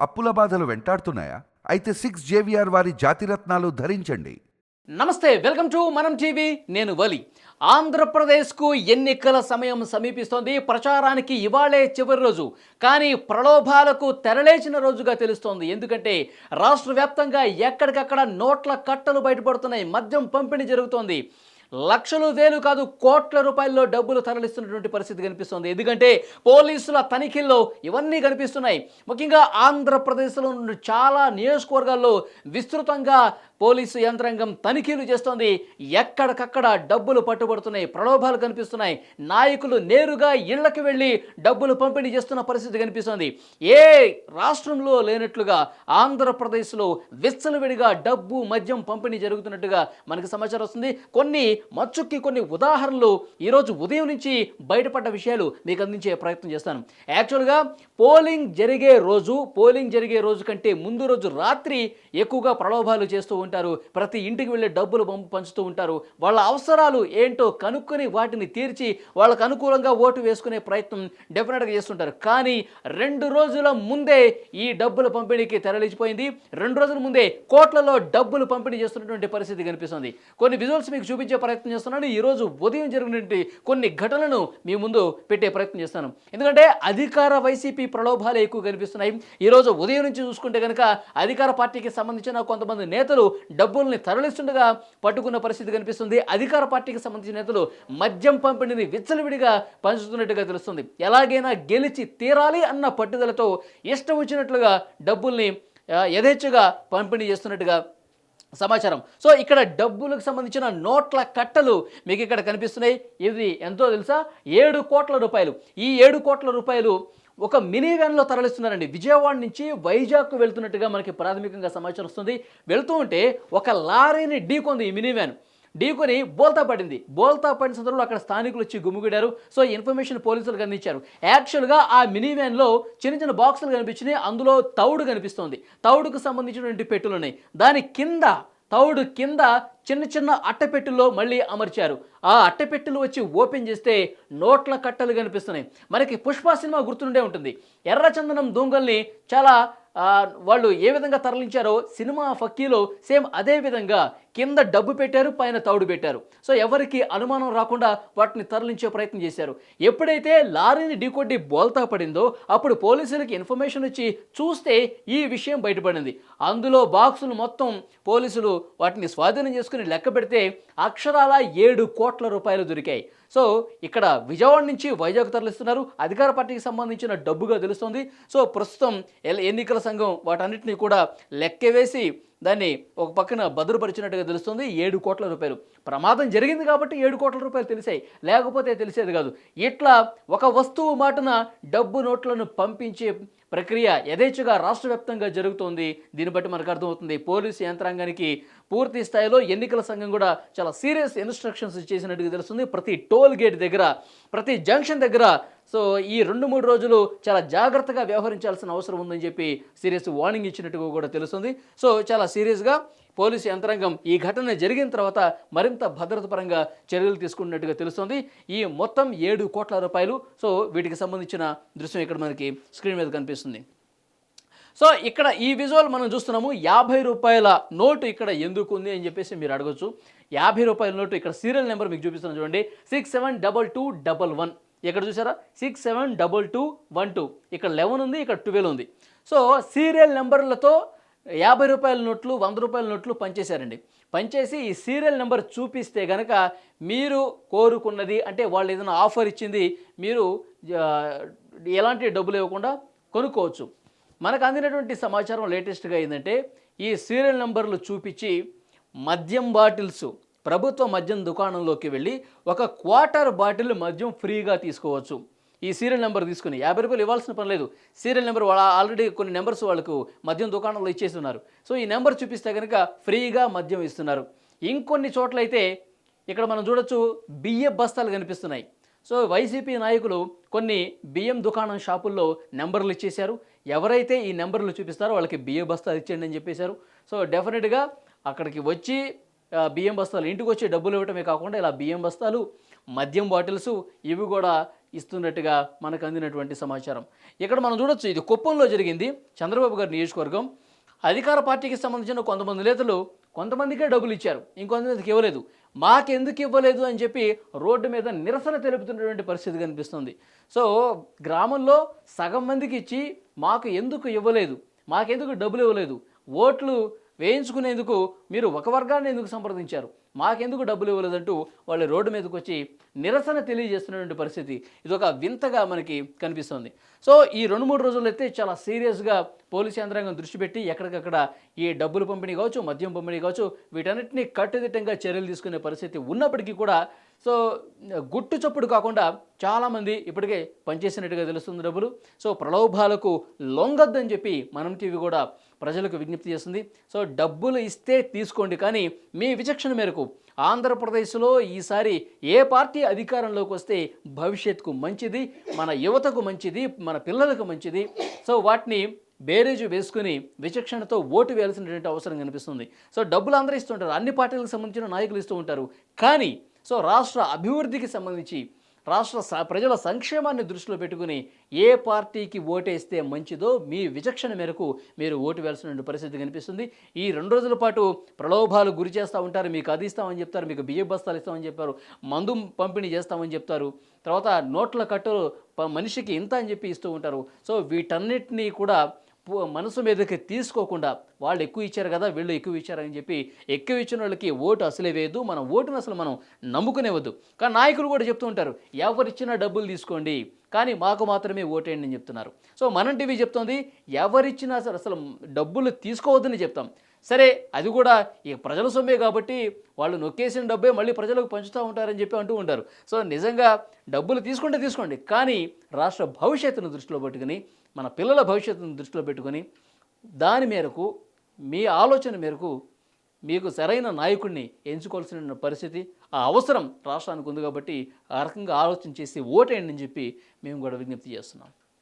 అప్పుల బాధలు వెంటాడుతున్నాయా? అయితే సిక్స్ జేవిఆర్ వారి జాతిరత్నాలు ధరించండి. నమస్తే వెల్కమ్ టు మనం టీవీ నేను వలి. ఆంధ్రప్రదేశ్కు ఎన్నికల సమయం సమీపిస్తోంది. ప్రచారానికి ఇవాళే చివరి రోజు. కానీ ప్రలోభాలకు తెరలేచిన రోజుగా తెలుస్తోంది. ఎందుకంటే రాష్ట్ర వ్యాప్తంగా ఎక్కడికక్కడ నోట్ల కట్టలు బయటపడుతున్నాయి. మద్యం పంపిణీ జరుగుతోంది. లక్షలు వేలు కాదు కోట్ల రూపాయల్లో డబ్బులు తరలిస్తున్నటువంటి పరిస్థితి కనిపిస్తుంది. ఎందుకంటే పోలీసుల తనిఖీల్లో ఇవన్నీ కనిపిస్తున్నాయి. ముఖ్యంగా ఆంధ్రప్రదేశ్లో చాలా నియోజకవర్గాల్లో విస్తృతంగా పోలీసు యంత్రాంగం తనిఖీలు చేస్తోంది. ఎక్కడికక్కడ డబ్బులు పట్టుబడుతున్నాయి. ప్రలోభాలు కనిపిస్తున్నాయి. నాయకులు నేరుగా ఇళ్ళకు వెళ్ళి డబ్బులు పంపిణీ చేస్తున్న పరిస్థితి కనిపిస్తోంది. ఏ రాష్ట్రంలో లేనట్లుగా ఆంధ్రప్రదేశ్లో విచ్చలవిడిగా డబ్బు మద్యం పంపిణీ జరుగుతున్నట్టుగా మనకు సమాచారం వస్తుంది. కొన్ని మచ్చుక్కి కొన్ని ఉదాహరణలు ఈరోజు ఉదయం నుంచి బయటపడ్డ విషయాలు మీకు అందించే ప్రయత్నం చేస్తాను. యాక్చువల్గా పోలింగ్ జరిగే రోజు పోలింగ్ జరిగే రోజు కంటే ముందు రోజు రాత్రి ఎక్కువగా ప్రలోభాలు చేస్తూ ఉంటారు. ప్రతి ఇంటికి వెళ్ళి డబ్బులు పంపు పంచుతూ ఉంటారు. వాళ్ళ అవసరాలు ఏంటో కనుక్కొని వాటిని తీర్చి వాళ్ళకు అనుకూలంగా ఓటు వేసుకునే ప్రయత్నం డెఫినెట్గా చేస్తుంటారు. కానీ రెండు రోజుల ముందే ఈ డబ్బుల పంపిణీకి తెరలిచిపోయింది. రెండు రోజుల ముందే కోట్లలో డబ్బులు పంపిణీ చేస్తున్నటువంటి పరిస్థితి కనిపిస్తుంది. కొన్ని విజువల్స్ మీకు చూపించే ప్రయత్నం చేస్తున్నాను. ఈరోజు ఉదయం జరిగినటువంటి కొన్ని ఘటనలను మీ ముందు పెట్టే ప్రయత్నం చేస్తాను. ఎందుకంటే అధికార వైసీపీ ప్రలోభాలు ఎక్కువ కనిపిస్తున్నాయి. ఈ రోజు ఉదయం నుంచి చూసుకుంటే కనుక అధికార పార్టీకి సంబంధించిన కొంతమంది నేతలు డబ్బుల్ని తరలిస్తుండగా పట్టుకున్న పరిస్థితి కనిపిస్తుంది. అధికార పార్టీకి సంబంధించిన నేతలు మద్యం పంపిణీని విచ్చలవిడిగా పంచుతున్నట్టుగా తెలుస్తుంది. ఎలాగైనా గెలిచి తీరాలి అన్న పట్టుదలతో ఇష్టం వచ్చినట్లుగా డబ్బుల్ని యథేచ్ఛగా పంపిణీ చేస్తున్నట్టుగా సమాచారం. సో ఇక్కడ డబ్బులకు సంబంధించిన నోట్ల కట్టలు మీకు ఇక్కడ కనిపిస్తున్నాయి. ఇది ఎంతో తెలుసా? ఏడు కోట్ల రూపాయలు. ఈ ఏడు కోట్ల రూపాయలు ఒక మినీ వ్యాన్లో తరలిస్తున్నారండి. విజయవాడ నుంచి వైజాగ్ వెళ్తున్నట్టుగా మనకి ప్రాథమికంగా సమాచారం వస్తుంది. వెళ్తూ ఉంటే ఒక లారీని ఢీకొంది ఈ మినీ వ్యాన్. ఢీకొని బోల్తా పడింది. బోల్తా పడిన సందర్భంలో అక్కడ స్థానికులు వచ్చి గుమ్మిగూడారు సో ఇన్ఫర్మేషన్ పోలీసులకు అందించారు. యాక్చువల్గా ఆ మినీ వ్యాన్లో చిన్న చిన్న బాక్సులు కనిపించినాయి. అందులో తౌడు కనిపిస్తోంది. తౌడుకు సంబంధించినటువంటి పెట్టులు ఉన్నాయి దాని కింద తౌడు కింద చిన్న చిన్న అట్టపెట్టెలో మళ్ళీ అమర్చారు. ఆ అట్టపెట్టెలు వచ్చి ఓపెన్ చేస్తే నోట్ల కట్టలు కనిపిస్తున్నాయి. మనకి పుష్ప సినిమా గుర్తుండే ఉంటుంది. ఎర్రచందనం దొంగల్ని చాలా వాళ్ళు ఏ విధంగా తరలించారో సినిమా ఫక్కీలో సేమ్ అదే విధంగా కింద డబ్బు పెట్టారు పైన తౌడు పెట్టారు. సో ఎవరికి అనుమానం రాకుండా వాటిని తరలించే ప్రయత్నం చేశారు. ఎప్పుడైతే లారీని ఢీకొట్టి బోల్తా పడిందో అప్పుడు పోలీసులకి ఇన్ఫర్మేషన్ వచ్చి చూస్తే ఈ విషయం బయటపడింది. అందులో బాక్సులు మొత్తం పోలీసులు వాటిని స్వాధీనం చేసుకుని లెక్క పెడితే అక్షరాల ఏడు కోట్ల రూపాయలు దొరికాయి. సో ఇక్కడ విజయవాడ నుంచి వైజాగ్ తరలిస్తున్నారు. అధికార పార్టీకి సంబంధించిన డబ్బుగా తెలుస్తుంది. సో ప్రస్తుతం ఎల్- ఎన్నికల సంఘం వాటన్నిటిని కూడా లెక్క వేసి దాన్ని ఒక పక్కన భద్రపరిచినట్టుగా తెలుస్తుంది. ఏడు కోట్ల రూపాయలు. ప్రమాదం జరిగింది కాబట్టి ఏడు కోట్ల రూపాయలు తెలిసాయి. లేకపోతే తెలిసేది కాదు. ఇట్లా ఒక వస్తువు మాటన డబ్బు నోట్లను పంపించే ప్రక్రియ యథేచ్ఛగా రాష్ట్ర వ్యాప్తంగా జరుగుతోంది. దీన్ని బట్టి మనకు అర్థమవుతుంది పోలీసు యంత్రాంగానికి పూర్తి స్థాయిలో ఎన్నికల సంఘం కూడా చాలా సీరియస్ ఇన్స్ట్రక్షన్స్ చేసినట్టుగా తెలుస్తుంది. ప్రతి టోల్ గేట్ దగ్గర ప్రతి జంక్షన్ దగ్గర సో ఈ రెండు మూడు రోజులు చాలా జాగ్రత్తగా వ్యవహరించాల్సిన అవసరం ఉందని చెప్పి సీరియస్ వార్నింగ్ ఇచ్చినట్టుగా కూడా తెలుస్తుంది. సో చాలా సీరియస్గా పోలీసు యంత్రాంగం ఈ ఘటన జరిగిన తర్వాత మరింత భద్రత పరంగా చర్యలు తీసుకున్నట్టుగా తెలుస్తోంది. ఈ మొత్తం ఏడు కోట్ల రూపాయలు సో వీటికి సంబంధించిన దృశ్యం ఇక్కడ మనకి స్క్రీన్ మీద కనిపిస్తుంది. సో ఇక్కడ ఈ విజువల్ మనం చూస్తున్నాము యాభై రూపాయల నోటు ఇక్కడ ఎందుకు ఉంది అని చెప్పేసి మీరు అడగొచ్చు. యాభై రూపాయల నోటు ఇక్కడ సీరియల్ నెంబర్ మీకు చూపిస్తున్నాను చూడండి. Six seven double two double one. ఇక్కడ చూసారా? Six seven double two one two. ఇక్కడ లెవెన్ ఉంది ఇక్కడ ట్వెల్వ్ ఉంది. సో సీరియల్ నెంబర్లతో యాభై రూపాయల నోట్లు వంద రూపాయల నోట్లు పనిచేశారండి పనిచేసి ఈ సీరియల్ నెంబర్ చూపిస్తే కనుక మీరు కోరుకున్నది అంటే వాళ్ళు ఏదైనా ఆఫర్ ఇచ్చింది మీరు ఎలాంటి డబ్బులు ఇవ్వకుండా కొనుక్కోవచ్చు. మనకు అందినటువంటి సమాచారం లేటెస్ట్గా ఏంటంటే ఈ సీరియల్ నెంబర్లు చూపించి మద్యం బాటిల్స్ ప్రభుత్వ మద్యం దుకాణంలోకి వెళ్ళి ఒక క్వార్టర్ బాటిల్ మద్యం ఫ్రీగా తీసుకోవచ్చు. ఈ సీరియల్ నెంబర్ తీసుకుని యాభై రూపాయలు ఇవ్వాల్సిన పని లేదు. సీరియల్ నెంబర్ వాళ్ళ ఆల్రెడీ కొన్ని నెంబర్స్ వాళ్ళకు మద్యం దుకాణంలో ఇచ్చేసి ఉన్నారు సో ఈ నెంబర్ చూపిస్తే కనుక ఫ్రీగా మద్యం ఇస్తున్నారు. ఇంకొన్ని చోట్లయితే ఇక్కడ మనం చూడొచ్చు బియ్య బస్తాలు కనిపిస్తున్నాయి. సో వైసీపీ నాయకులు కొన్ని బియ్యం దుకాణం షాపుల్లో నెంబర్లు ఇచ్చేశారు. ఎవరైతే ఈ నెంబర్లు చూపిస్తారో వాళ్ళకి బియ్య బస్తాలు ఇచ్చేయండి అని చెప్పేశారు. సో డెఫినెట్గా అక్కడికి వచ్చి బియ్యం బస్తాలు ఇంటికి వచ్చి డబ్బులు ఇవ్వటమే కాకుండా ఇలా బియ్యం బస్తాలు మద్యం బాటిల్స్ ఇవి కూడా ఇస్తున్నట్టుగా మనకు అందినటువంటి సమాచారం. ఇక్కడ మనం చూడొచ్చు ఇది కుప్పంలో జరిగింది. చంద్రబాబు గారి నియోజకవర్గం. అధికార పార్టీకి సంబంధించిన కొంతమంది నేతలు కొంతమందికే డబ్బులు ఇచ్చారు. ఇంకొంతమందికి ఇవ్వలేదు? మాకెందుకు ఇవ్వలేదు అని చెప్పి రోడ్డు మీద నిరసన తెలుపుతున్నటువంటి పరిస్థితి కనిపిస్తుంది. సో గ్రామంలో సగం మందికి ఇచ్చి మాకు ఎందుకు ఇవ్వలేదు? మాకెందుకు డబ్బులు ఇవ్వలేదు? ఓట్లు వేయించుకునేందుకు మీరు ఒక వర్గాన్ని ఎందుకు సంప్రదించారు? మాకెందుకు డబ్బులు ఇవ్వలేదంటూ వాళ్ళు రోడ్డు మీదకి వచ్చి నిరసన తెలియజేస్తున్నటువంటి పరిస్థితి. ఇది ఒక వింతగా మనకి కనిపిస్తుంది. సో ఈ రెండు మూడు రోజుల్లో అయితే చాలా సీరియస్గా పోలీసు యంత్రాంగం దృష్టి పెట్టి ఎక్కడికక్కడ ఈ డబ్బులు పంపిణీ కావచ్చు మద్యం పంపిణీ కావచ్చు వీటన్నిటిని కట్టుదిట్టంగా చర్యలు తీసుకునే పరిస్థితి ఉన్నప్పటికీ కూడా సో గుట్టు చప్పుడు కాకుండా చాలామంది ఇప్పటికే పనిచేసినట్టుగా తెలుస్తుంది డబ్బులు. సో ప్రలోభాలకు లొంగొద్దని చెప్పి మనం టీవీ కూడా ప్రజలకు విజ్ఞప్తి చేస్తుంది. సో డబ్బులు ఇస్తే తీసుకోండి. కానీ మీ విచక్షణ మేరకు ఆంధ్రప్రదేశ్లో ఈసారి ఏ పార్టీ అధికారంలోకి వస్తే భవిష్యత్తుకు మంచిది మన యువతకు మంచిది మన పిల్లలకు మంచిది. సో వాటిని బేరేజు వేసుకుని విచక్షణతో ఓటు వేయాల్సినటువంటి అవసరం కనిపిస్తుంది. సో డబ్బులు అందరూ ఇస్తుంటారు. అన్ని పార్టీలకు సంబంధించిన నాయకులు ఇస్తూ ఉంటారు. కానీ సో రాష్ట్ర అభివృద్ధికి సంబంధించి రాష్ట్ర స- ప్రజల సంక్షేమాన్ని దృష్టిలో పెట్టుకుని ఏ పార్టీకి ఓటేస్తే మంచిదో మీ విచక్షణ మేరకు మీరు ఓటు వేయాల్సిన పరిస్థితి కనిపిస్తుంది. ఈ రెండు రోజుల పాటు ప్రలోభాలు గురి చేస్తూ ఉంటారు. మీకు అది ఇస్తామని చెప్తారు. మీకు బియ్య బస్తాలు ఇస్తామని చెప్పారు. మందు పంపిణీ చేస్తామని చెప్తారు. తర్వాత నోట్ల కట్టలు మనిషికి ఇంత అని చెప్పి ఇస్తూ ఉంటారు. సో వీటన్నిటినీ కూడా మనసు మీదకి తీసుకోకుండా వాళ్ళు ఎక్కువ ఇచ్చారు కదా వీళ్ళు ఎక్కువ ఇచ్చారని చెప్పి ఎక్కువ ఇచ్చిన వాళ్ళకి ఓటు అసలే వేయదు. మన ఓటును అసలు మనం నమ్ముకునేవద్దు. కానీ నాయకులు కూడా చెప్తూ ఉంటారు ఎవరిచ్చినా డబ్బులు తీసుకోండి కానీ మాకు మాత్రమే ఓటేయండి అని చెప్తున్నారు. సో మనం టీవీ చెప్తోంది ఎవరిచ్చినా సరే అసలు డబ్బులు తీసుకోవద్దని చెప్తాం. సరే అది కూడా ఈ ప్రజల సొమ్మే కాబట్టి వాళ్ళు నొక్కేసిన డబ్బే మళ్ళీ ప్రజలకు పంచుతూ ఉంటారని చెప్పి అంటూ ఉంటారు. సో నిజంగా డబ్బులు తీసుకుంటే తీసుకోండి. కానీ రాష్ట్ర భవిష్యత్తును దృష్టిలో పెట్టుకుని మన పిల్లల భవిష్యత్తును దృష్టిలో పెట్టుకొని దాని మేరకు మీ ఆలోచన మేరకు మీకు సరైన నాయకుడిని ఎంచుకోవాల్సిన పరిస్థితి ఆ అవసరం రాష్ట్రానికి ఉంది కాబట్టి ఆ రకంగా ఆలోచన చేసి ఓటేయండి అని చెప్పి మేము కూడా విజ్ఞప్తి చేస్తున్నాం.